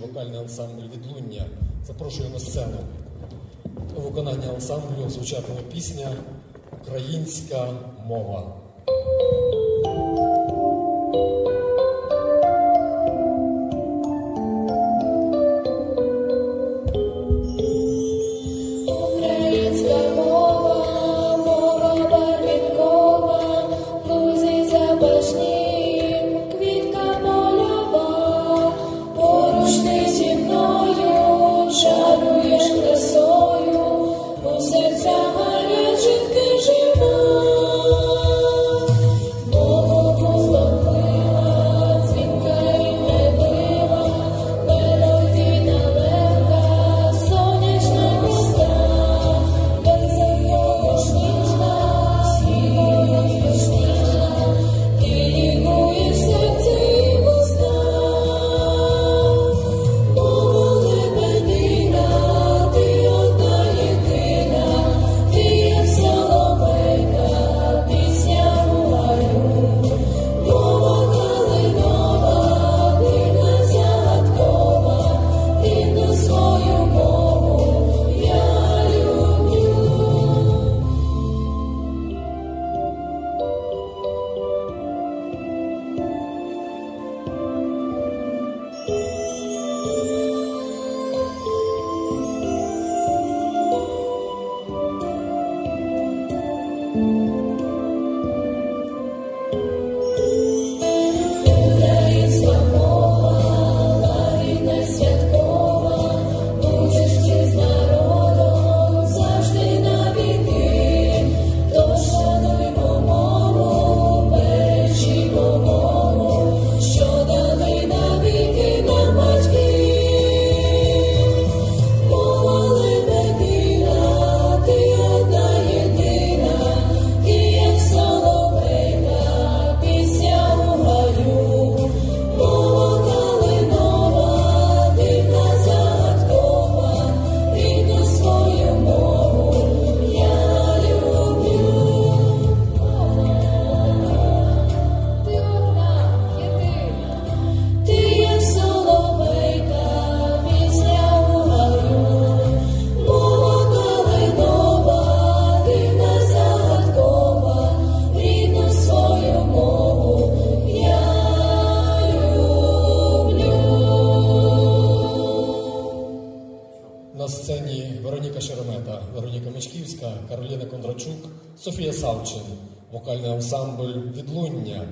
Вокальний ансамбль відлуння запрошує на сцену у виконанні ансамблю звучатиме пісня Українська мова. на сцені Вероніка Шеремета, Вероніка Мечківська, Кароліна Кондрачук, Софія Савчин, вокальний ансамбль Відлуння.